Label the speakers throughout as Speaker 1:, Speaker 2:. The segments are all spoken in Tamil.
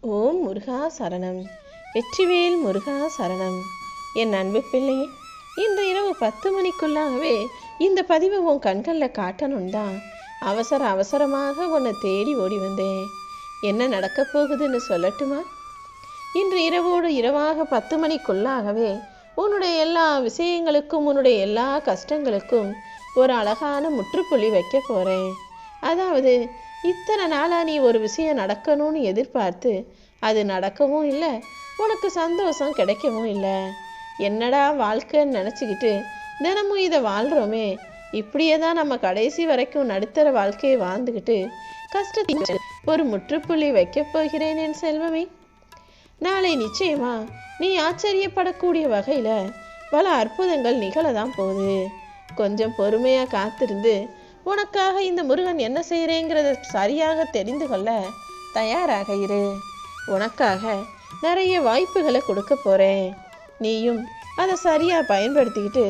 Speaker 1: ஓம் முருகா சரணம். வெற்றிவேல் முருகா சரணம். என் அன்பு பிள்ளை இன்று இரவு பத்து மணிக்குள்ளாகவே இந்த பதிவை உன் கண்களில் காட்டணும் தான் அவசர அவசரமாக உன்னை தேடி ஓடி வந்தேன். என்ன நடக்கப் போகுதுன்னு சொல்லட்டுமா? இன்று இரவோடு இரவாக பத்து மணிக்குள்ளாகவே உன்னுடைய எல்லா விஷயங்களுக்கும் உன்னுடைய எல்லா கஷ்டங்களுக்கும் ஒரு அழகான முற்றுப்புள்ளி வைக்க போகிறேன் அதாவது இத்தனை நாளாக நீ ஒரு விஷயம் நடக்கணும்னு எதிர்பார்த்து அது நடக்கவும் இல்லை உனக்கு சந்தோஷம் கிடைக்கவும் இல்லை. என்னடா வாழ்க்கைன்னு நினச்சிக்கிட்டு தினமும் இதை வாழ்கிறோமே இப்படியே தான் நம்ம கடைசி வரைக்கும் நடுத்தர வாழ்க்கையை வாழ்ந்துக்கிட்டு கஷ்டத்தை ஒரு முற்றுப்புள்ளி வைக்கப் போகிறேன் என் செல்வமே. நாளை நிச்சயமா நீ ஆச்சரியப்படக்கூடிய வகையில் பல அற்புதங்கள் நிகழதான் போகுது. கொஞ்சம் பொறுமையாக காத்திருந்து உனக்காக இந்த முருகன் என்ன செய்கிறேங்கிறத சரியாக தெரிந்து கொள்ள தயாராக இரு. உனக்காக நிறைய வாய்ப்புகளை கொடுக்க போகிறேன் நீயும் அதை சரியாக பயன்படுத்திக்கிட்டு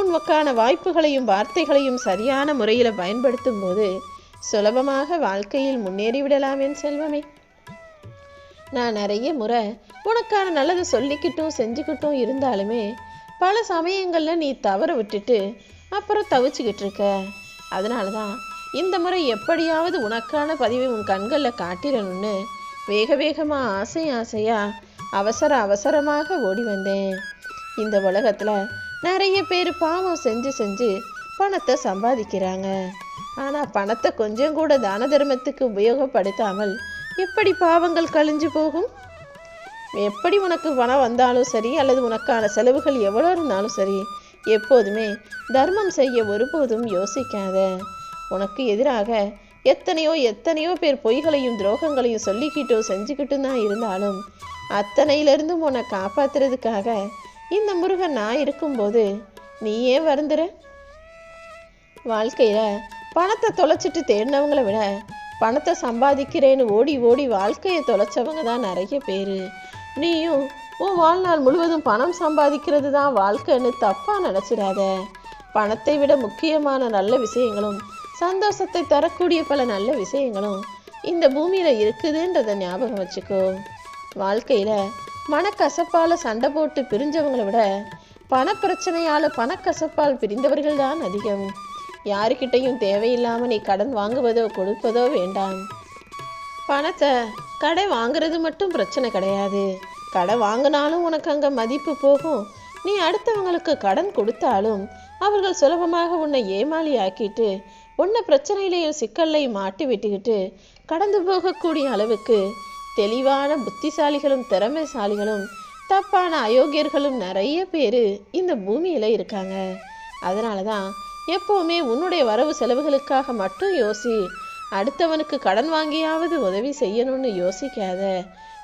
Speaker 1: உனக்கான வாய்ப்புகளையும் வார்த்தைகளையும் சரியான முறையில் பயன்படுத்தும் போது சுலபமாக வாழ்க்கையில் முன்னேறிவிடலாம் என் செல்வமே. நான் நிறைய முறை உனக்கான நல்லதை சொல்லிக்கிட்டும் செஞ்சுக்கிட்டும் இருந்தாலுமே பல சமயங்களில் நீ தவற விட்டுட்டு அப்புறம் தவிச்சுக்கிட்டு இருக்க. அதனால தான் இந்த முறை எப்படியாவது உனக்கான பதிவை உன் கண்களில் காட்டிடணும்னு வேக வேகமாக ஆசை ஆசையாக அவசர அவசரமாக ஓடி வந்தேன். இந்த உலகத்தில் நிறைய பேர் பாவம் செஞ்சு செஞ்சு பணத்தை சம்பாதிக்கிறாங்க. ஆனால் பணத்தை கொஞ்சம் கூட தான தர்மத்துக்கு உபயோகப்படுத்தாமல் எப்படி பாவங்கள் கழிஞ்சு போகும்? எப்படி உனக்கு பணம் வந்தாலும் சரி அல்லது உனக்கான செலவுகள் எவ்வளோ இருந்தாலும் சரி எப்போதுமே தர்மம் செய்ய ஒருபோதும் யோசிக்காத. உனக்கு எதிராக எத்தனையோ எத்தனையோ பேர் பொய்களையும் துரோகங்களையும் சொல்லிக்கிட்டோ செஞ்சுக்கிட்டு தான் இருந்தாலும் அத்தனையிலிருந்தும் உன்னை காப்பாத்துறதுக்காக இந்த முருகன் நான் இருக்கும்போது நீயே வருந்துற? வாழ்க்கையில் பணத்தை தொலைச்சிட்டு தேடினவங்கள விட பணத்தை சம்பாதிக்கிறேன்னு ஓடி ஓடி வாழ்க்கையை தொலைச்சவங்க தான் நிறைய பேர். நீயும் உன் வாழ்நாள் முழுவதும் பணம் சம்பாதிக்கிறது தான் வாழ்க்கைன்னு தப்பாக நினச்சிடாத. பணத்தை விட முக்கியமான நல்ல விஷயங்களும் சந்தோஷத்தை தரக்கூடிய பல நல்ல விஷயங்களும் இந்த பூமியில் இருக்குதுன்றதை ஞாபகம் வச்சுக்கோ. வாழ்க்கையில் மனக்கசப்பால் சண்டை போட்டு பிரிஞ்சவங்களை விட பணப்பிரச்சனையால் பணக்கசப்பால் பிரிந்தவர்கள் தான் அதிகம். யாருக்கிட்டையும் தேவையில்லாமல் நீ கடன் வாங்குவதோ கொடுப்பதோ வேண்டாம். பணத்தை கடை வாங்குறது மட்டும் பிரச்சனை கிடையாது. கடை வாங்கினாலும் உனக்கு அங்கே மதிப்பு போகும். நீ அடுத்தவங்களுக்கு கடன் கொடுத்தாலும் அவர்கள் சுலபமாக உன்னை ஏமாளி ஆக்கிட்டு உன்னை பிரச்சனையிலையும் சிக்கல்லையும் மாட்டி விட்டுக்கிட்டு கடந்து போகக்கூடிய அளவுக்கு தெளிவான புத்திசாலிகளும் திறமைசாலிகளும் தப்பான அயோக்கியர்களும் நிறைய பேர் இந்த பூமியில் இருக்காங்க. அதனால தான் எப்போவுமே உன்னுடைய வரவு செலவுகளுக்காக மட்டும் யோசி அடுத்தவனுக்கு கடன் வாங்கியாவது உதவி செய்யணும்னு யோசிக்காத.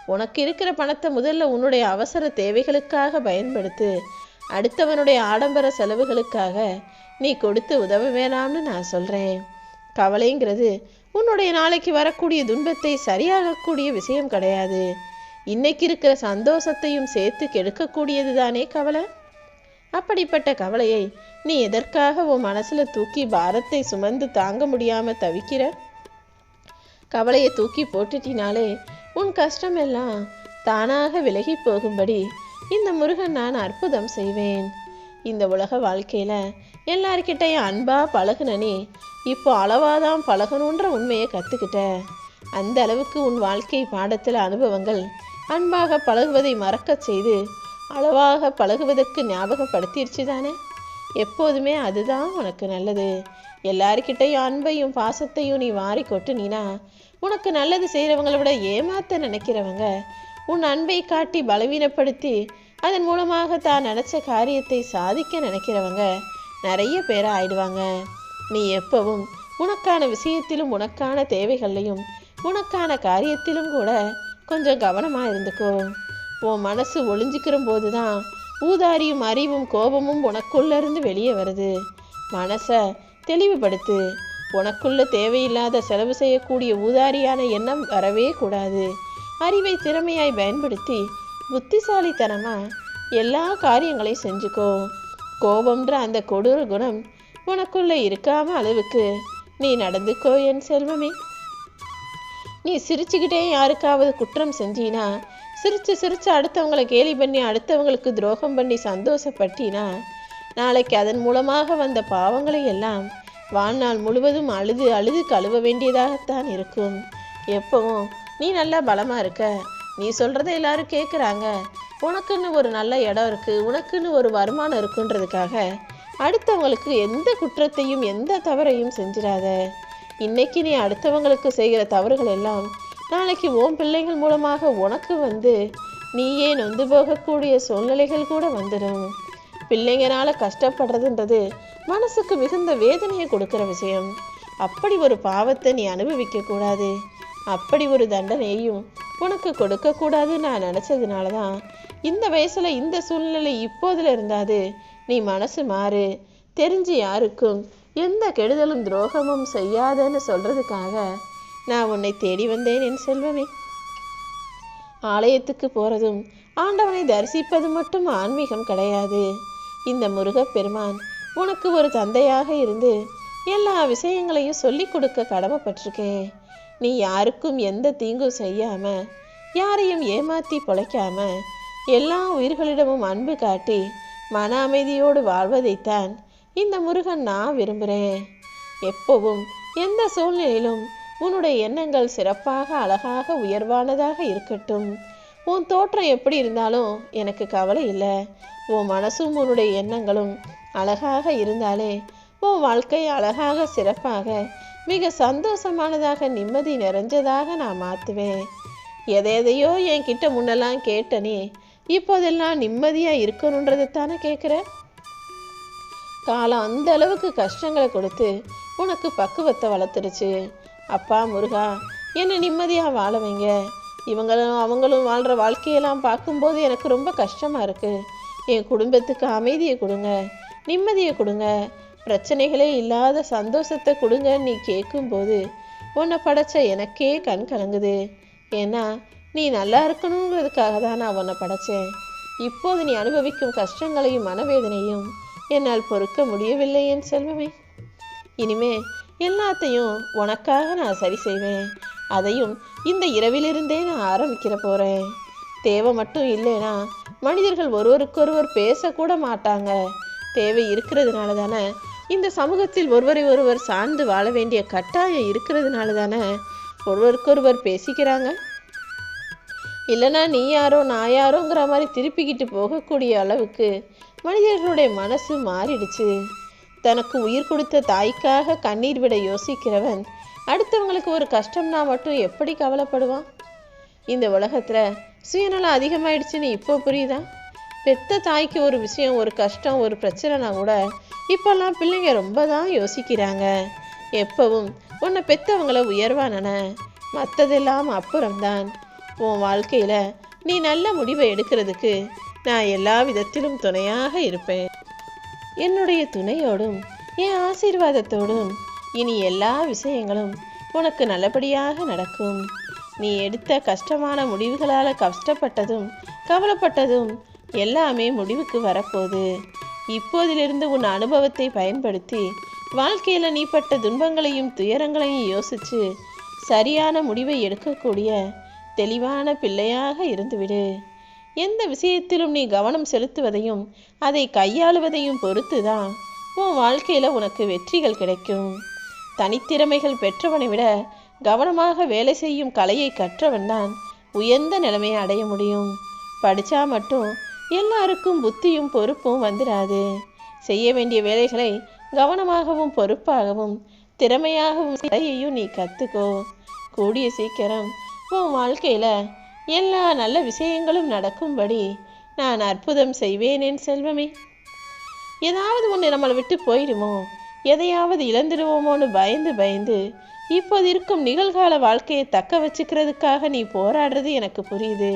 Speaker 1: உனக்கு இருக்கிற பணத்தை முதல்ல உன்னுடைய அவசர தேவைகளுக்காக பயன்படுத்து. அடுத்தவனுடைய ஆடம்பர செலவுகளுக்காக நீ கொடுத்து உதவ வேணாம்னு நான் சொல்கிறேன் கவலைங்கிறது உன்னுடைய நாளைக்கு வரக்கூடிய துன்பத்தை சரியாகக்கூடிய விஷயம் கிடையாது. இன்னைக்கு இருக்கிற சந்தோஷத்தையும் சேர்த்து கெடுக்கக்கூடியது தானே கவலை? அப்படிப்பட்ட கவலையை நீ எதற்காக உன் மனசுல தூக்கி பாரத்தை சுமந்து தாங்க முடியாம தவிக்கிற? கவலையை தூக்கி போட்டுட்டினாலே உன் கஷ்டம் எல்லாம் தானாக விலகி போகும்படி இந்த முருகன் நான் அற்புதம் செய்வேன். இந்த உலக வாழ்க்கையில எல்லார்கிட்டையும் அன்பா பழகுனனே இப்போ அளவாதான் பழகணுன்ற உண்மையை கற்றுக்கிட்ட அந்த அளவுக்கு உன் வாழ்க்கை பாடத்தில் அனுபவங்கள் அன்பாக பழகுவதை மறக்கச் செய்து அளவாக பழகுவதற்கு ஞாபகப்படுத்திடுச்சு தானே? எப்போதுமே அதுதான் உனக்கு நல்லது. எல்லார்கிட்டையும் அன்பையும் பாசத்தையும் நீ வாரி கொட்டுனா உனக்கு நல்லது செய்கிறவங்கள விட ஏமாத்த நினைக்கிறவங்க உன் அன்பை காட்டி பலவீனப்படுத்தி அதன் மூலமாக தான் நினச்ச காரியத்தை சாதிக்க நினைக்கிறவங்க நிறைய பேர் ஆயிடுவாங்க. நீ எப்பவும் உனக்கான விஷயத்திலும் உனக்கான தேவைகள்லையும் உனக்கான காரியத்திலும் கூட கொஞ்சம் கவனமாக இருந்துக்கோ. உன் மனசு ஒளிஞ்சிக்கிற போது தான் ஊதாரியும் அறிவும் கோபமும் உனக்குள்ளேருந்து வெளியே வருது. மனசை தெளிவுபடுத்து உனக்குள்ள தேவையில்லாத செலவு செய்யக்கூடிய ஊதாரியான எண்ணம் வரவே கூடாது. அறிவை திறமையாய் பயன்படுத்தி புத்திசாலித்தனமாக எல்லா காரியங்களையும் செஞ்சுக்கோ. கோபம்ன்ற அந்த கொடூர குணம் உனக்குள்ள இருக்காம அளவுக்கு நீ நடந்துக்கோ என் செல்வமே. நீ சிரிச்சுக்கிட்டே யாருக்காவது குற்றம் செஞ்சினா சிரிச்சு சிரிச்சு அடுத்தவங்களை கேலி பண்ணி அடுத்தவங்களுக்கு துரோகம் பண்ணி சந்தோஷப்பட்டினா நாளைக்கு அதன் மூலமாக வந்த பாவங்களை எல்லாம் வாழ்நாள் முழுவதும் அழுது அழுது கழுவ வேண்டியதாகத்தான் இருக்கும். எப்பவும் நீ நல்லா பலமாக இருக்க. நீ சொல்கிறத எல்லாரும் கேட்குறாங்க உனக்குன்னு ஒரு நல்ல இடம் இருக்குது உனக்குன்னு ஒரு வருமானம் இருக்குன்றதுக்காக அடுத்தவங்களுக்கு எந்த குற்றத்தையும் எந்த தவறையும் செஞ்சிடாத. இன்னைக்கு நீ அடுத்தவங்களுக்கு செய்கிற தவறுகள் எல்லாம் நாளைக்கு உன் பிள்ளைகள் மூலமாக உனக்கு வந்து நீயே நொந்து போகக்கூடிய சூழ்நிலைகள் கூட வந்துடும் பிள்ளைங்கனால கஷ்டப்படுறதுன்றது மனசுக்கு மிகுந்த வேதனையை கொடுக்கிற விஷயம். அப்படி ஒரு பாவத்தை நீ அனுபவிக்க கூடாது. அப்படி ஒரு தண்டனையையும் உனக்கு கொடுக்க கூடாதுன்னு நான் நினச்சதுனால தான் இந்த வயசில் இந்த சூழ்நிலை இப்போதில் இருந்தாது. நீ மனசு மாறு. தெரிஞ்சு யாருக்கும் எந்த கெடுதலும் துரோகமும் செய்யாதன்னு சொல்றதுக்காக நான் உன்னை தேடி வந்தேன் என் செல்வமே. ஆலயத்துக்கு போறதும் ஆண்டவனை தரிசிப்பது மட்டும் ஆன்மீகம் கிடையாது. இந்த முருகப்பெருமான் உனக்கு ஒரு தந்தையாக இருந்து எல்லா விஷயங்களையும் சொல்லிக் கொடுக்க கடமைப்பட்டிருக்கேன் நீ யாருக்கும் எந்த தீங்கும் செய்யாம யாரையும் ஏமாத்தி பொழைக்காம எல்லா உயிர்களிடமும் அன்பு காட்டி மன அமைதியோடு வாழ்வதைத்தான் இந்த முருகன் நான் விரும்புகிறேன் எப்பவும் எந்த சூழ்நிலையிலும் உன்னுடைய எண்ணங்கள் சிறப்பாக அழகாக உயர்வானதாக இருக்கட்டும். உன் தோற்றம் எப்படி இருந்தாலும் எனக்கு கவலை இல்லை. உன் மனசும் உன்னுடைய எண்ணங்களும் அழகாக இருந்தாலே உன் வாழ்க்கை அழகாக சிறப்பாக மிக சந்தோஷமானதாக நிம்மதி நிறைஞ்சதாக நான் மாற்றுவேன் எதை எதையோ என்கிட்ட முன்னெல்லாம் கேட்டனே இப்போதெல்லாம் நிம்மதியாக இருக்கணுன்றதை தானே கேட்குற காலம் அந்த அளவுக்கு கஷ்டங்களை கொடுத்து உனக்கு பக்குவத்தை வளர்த்துருச்சு அப்பா முருகா என்னை நிம்மதியாக வாழ வைங்க. இவங்களும் அவங்களும் வாழ்கிற வாழ்க்கையெல்லாம் பார்க்கும்போது எனக்கு ரொம்ப கஷ்டமாக இருக்குது என் குடும்பத்துக்கு அமைதியை கொடுங்க. நிம்மதியை கொடுங்க. பிரச்சனைகளே இல்லாத சந்தோஷத்தை கொடுங்கன்னு நீ கேட்கும்போது. உன்னை படைச்ச எனக்கே கண் கலங்குது. ஏன்னா நீ நல்லா இருக்கணுங்கிறதுக்காக தான் நான் உன்னை படைச்சேன். இப்போது நீ அனுபவிக்கும் கஷ்டங்களையும் மனவேதனையும் என்னால் பொறுக்க முடியவில்லை என் செல்வமே. இனிமே எல்லாத்தையும் உனக்காக நான் சரி செய்வேன். அதையும் இந்த இரவிலிருந்தே நான் ஆரம்பிக்கிற போறேன். தேவை மட்டும் இல்லைனா மனிதர்கள் ஒருவருக்கொருவர் பேசக்கூட மாட்டாங்க. தேவை இருக்கிறதுனால தானே இந்த சமூகத்தில் ஒருவரை ஒருவர் சார்ந்து வாழ வேண்டிய கட்டாயம் இருக்கிறதுனால தானே ஒருவருக்கொருவர் பேசிக்கிறாங்க? இல்லைனா நீ யாரோ நான் யாரோங்கிற மாதிரி திருப்பிக்கிட்டு போகக்கூடிய அளவுக்கு மனிதர்களுடைய மனசு மாறிடுச்சு. தனக்கு உயிர் கொடுத்த தாய்க்காக கண்ணீர் விட யோசிக்கிறவன் அடுத்தவங்களுக்கு ஒரு கஷ்டம்னா மட்டும் எப்படி கவலைப்படுவான்? இந்த உலகத்தில் சுயநலம் அதிகமாயிடுச்சுன்னு இப்போ புரியுதா? பெத்த தாய்க்கு ஒரு விஷயம் ஒரு கஷ்டம் ஒரு பிரச்சனைனா கூட இப்போல்லாம் பிள்ளைங்க ரொம்ப தான் யோசிக்கிறாங்க. எப்பவும் உன்னை பெத்தவங்கள உயர்வானன மற்றதெல்லாம் அப்புறம்தான். உன் வாழ்க்கையில் நீ நல்ல முடிவை எடுக்கிறதுக்கு நான் எல்லா விதத்திலும் துணையாக இருப்பேன். என்னுடைய துணையோடும் என் ஆசீர்வாதத்தோடும் இனி எல்லா விஷயங்களும் உனக்கு நல்லபடியாக நடக்கும். நீ எடுத்த கஷ்டமான முடிவுகளால் கஷ்டப்பட்டதும் கவலைப்பட்டதும் எல்லாமே முடிவுக்கு வரப்போகுது. இப்போதிலிருந்து உன் அனுபவத்தை பயன்படுத்தி வாழ்க்கையில் நீ பட்ட துன்பங்களையும் துயரங்களையும் யோசித்து சரியான முடிவை எடுக்கக்கூடிய தெளிவான பிள்ளையாக இருந்துவிடு. எந்த விஷயத்திலும் நீ கவனம் செலுத்துவதையும் அதை கையாளுவதையும் பொறுத்து தான் உன் வாழ்க்கையில் உனக்கு வெற்றிகள் கிடைக்கும். தனித்திறமைகள் பெற்றவனை விட கவனமாக வேலை செய்யும் கலையை கற்றவன் தான் உயர்ந்த நிலைமையை அடைய முடியும். படித்தா மட்டும் எல்லாருக்கும் புத்தியும் பொறுப்பும் வந்துடாது செய்ய வேண்டிய வேலைகளை கவனமாகவும் பொறுப்பாகவும் திறமையாகவும் செய்யையும் நீ கத்துக்கோ. கூடிய சீக்கிரம் உன் வாழ்க்கையில எல்லா நல்ல விஷயங்களும் நடக்கும்படி நான் அற்புதம் செய்வேன் என் செல்வமே. ஏதாவது ஒன்று நம்மளை விட்டு போயிடுமோ? எதையாவது இழந்துடுவோமோன்னு பயந்து பயந்து இப்போது இருக்கும் நிகழ்கால வாழ்க்கையை தக்க வச்சுக்கிறதுக்காக நீ போராடுறது எனக்கு புரியுது.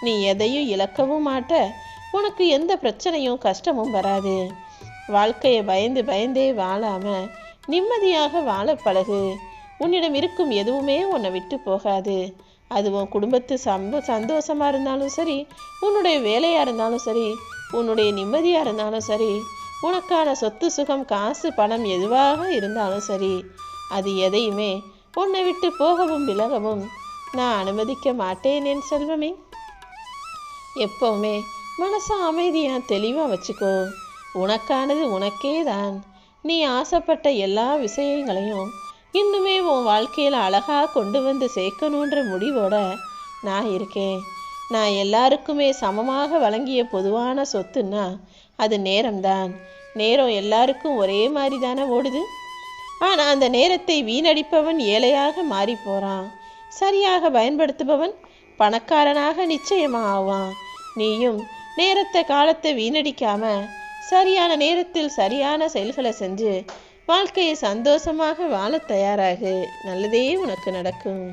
Speaker 1: நீ எதையும் இழக்கவும் மாட்ட. உனக்கு எந்த பிரச்சனையும் கஷ்டமும் வராது. வாழ்க்கையை பயந்து பயந்தே வாழாம நிம்மதியாக வாழ பழகு. உன்னிடம் இருக்கும் எதுவுமே உன்னை விட்டு போகாது. அது உன் குடும்பத்து சம்ப சந்தோஷமா இருந்தாலும் சரி உன்னுடைய வேலையா இருந்தாலும் சரி உன்னுடைய நிம்மதியா இருந்தாலும் சரி உனக்கான சொத்து சுகம் காசு பணம் எதுவாக இருந்தாலும் சரி அது எதையுமே உன்னை விட்டு போகவும் விலகவும் நான் அனுமதிக்க மாட்டேன் என் செல்வமே. எப்பவுமே மனசை அமைதியா தெளிவா வச்சுக்கோ. உனக்கானது உனக்கே தான் நீ ஆசைப்பட்ட எல்லா விஷயங்களையும் இன்னுமே உன் வாழ்க்கையில் அழகாக கொண்டு வந்து சேர்க்கணுன்ற முடிவோட நான் இருக்கேன். நான் எல்லாருக்குமே சமமாக வழங்கிய பொதுவான சொத்துன்னா அது நேரம்தான். நேரம் எல்லாருக்கும் ஒரே மாதிரி தானே ஓடுது. ஆனால் அந்த நேரத்தை வீணடிப்பவன் ஏழையாக மாறி போகிறான் சரியாக பயன்படுத்துபவன் பணக்காரனாக நிச்சயமாக ஆவான். நீயும் நேரத்தை காலத்தை வீணடிக்காம சரியான நேரத்தில் சரியான செயல்களை செஞ்சு வாழ்க்கையை சந்தோஷமாக வாழ தயாராகு. நல்லதே உனக்கு நடக்கும்.